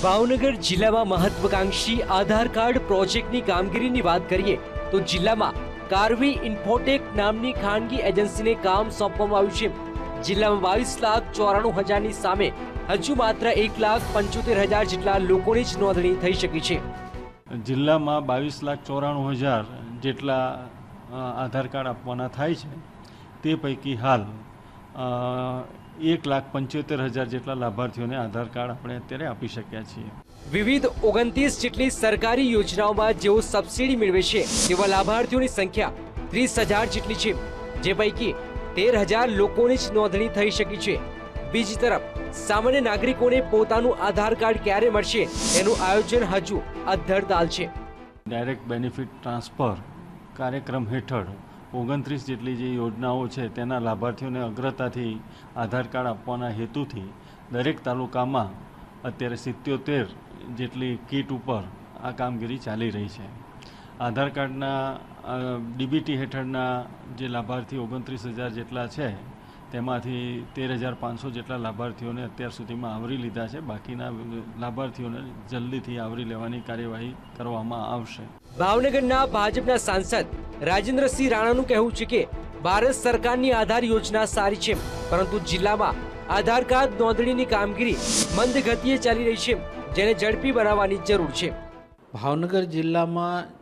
ભાવનગર જિલ્લામાં મહત્વકાંક્ષી આધાર કાર્ડ પ્રોજેક્ટની કામગીરીની વાત કરીએ, તો જિલ્લામાં કાર્વી ઇન્ફોટેક નામની ખાનગી એજન્સીને કામ સોંપવામાં આવ્યું છે. જિલ્લામાં બાવીસ લાખ ચોરાણું હજારની સામે હજુ માત્ર એક લાખ પંચોતેર હજાર જેટલા લોકોની જ નોંધણી થઈ શકી છે. જિલ્લામાં બાવીસ લાખ ચોરાણું હજાર જેટલા આધાર કાર્ડ આપવાના થાય છે. તે પૈકી હાલ એક લાખ પંચોતેર હજાર જેટલા લાભાર્થીઓને આધાર કાર્ડ આપણે અત્યારે આપી શક્યા છીએ. વિવિધ ઓગણત્રીસ જેટલી સરકારી યોજનાઓમાં જેઓ સબસિડી મેળવે છે તેવા લાભાર્થીઓની સંખ્યા ત્રીસ હજાર જેટલી છે જે પૈકી તેર હજાર લોકોની જ નોંધણી થઈ શકી છે. બીજી તરફ સામાન્ય નાગરિકોને પોતાનું આધાર કાર્ડ ક્યારે મળશે તેનું આયોજન હજુ અધ્ધરતાલ છે. ડાયરેક્ટ બેનિફિટ ટ્રાન્સફર કાર્યક્રમ હેઠળ ઓગણત્રીસ જેટલી જે યોજનાઓ છે તેના લાભાર્થીઓને અગ્રતાથી આધાર કાર્ડ આપવાના હેતુથી દરેક તાલુકામાં અત્યારે સિત્યોતેર જેટલી કીટ ઉપર આ કામગીરી ચાલી રહી છે. આધાર કાર્ડના ડીબીટી હેઠળના જે લાભાર્થી ઓગણત્રીસ હજાર જેટલા છે તેમાંથી તેર હજાર પાંચસો જેટલા લાભાર્થીઓને અત્યાર સુધીમાં આવરી લીધા છે. બાકીના લાભાર્થીઓને જલ્દીથી આવરી લેવાની કાર્યવાહી કરવામાં આવશે. ભાવનગરના ભાજપના સાંસદ રાજેન્દ્રસિંહ રાણાનું કહેવું છે કે ભારત સરકારની આધાર યોજના સારી છે પરંતુ જિલ્લામાં આધાર કાર્ડ નોંધણીની કામગીરી મંદ ગતિએ ચાલી રહી છે જેને ઝડપી બનાવવાની જરૂર છે. ભાવનગર જિલ્લામાં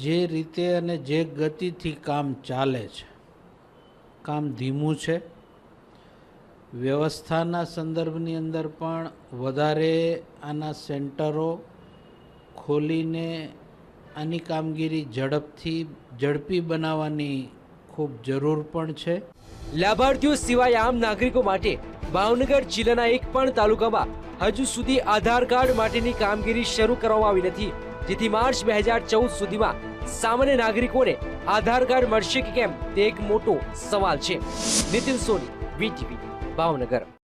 જે રીતે અને જે ગતિથી કામ ચાલે છે કામ ધીમું છે વ્યવસ્થાના સંદર્ભની અંદર પણ વધારે આના સેન્ટરો ખોલીને આની કામગીરી ઝડપથી, ઝડપી બનાવવાની ખૂબ જરૂર પણ છે. લાભાર્થીઓ સિવાય આમ નાગરિકો માટે ભાવનગર જિલ્લાના એક પણ તાલુકામાં હજુ સુધી આધાર કાર્ડ માટેની કામગીરી શરૂ કરવામાં આવી નથી. જેથી માર્ચ બે હજાર ચૌદ સુધીમાં સામાન્ય નાગરિકોને આધાર કાર્ડ મળશે કે કેમ તે એક મોટો સવાલ છે. નીતિન સોની, વીટીવી. ભાવનગર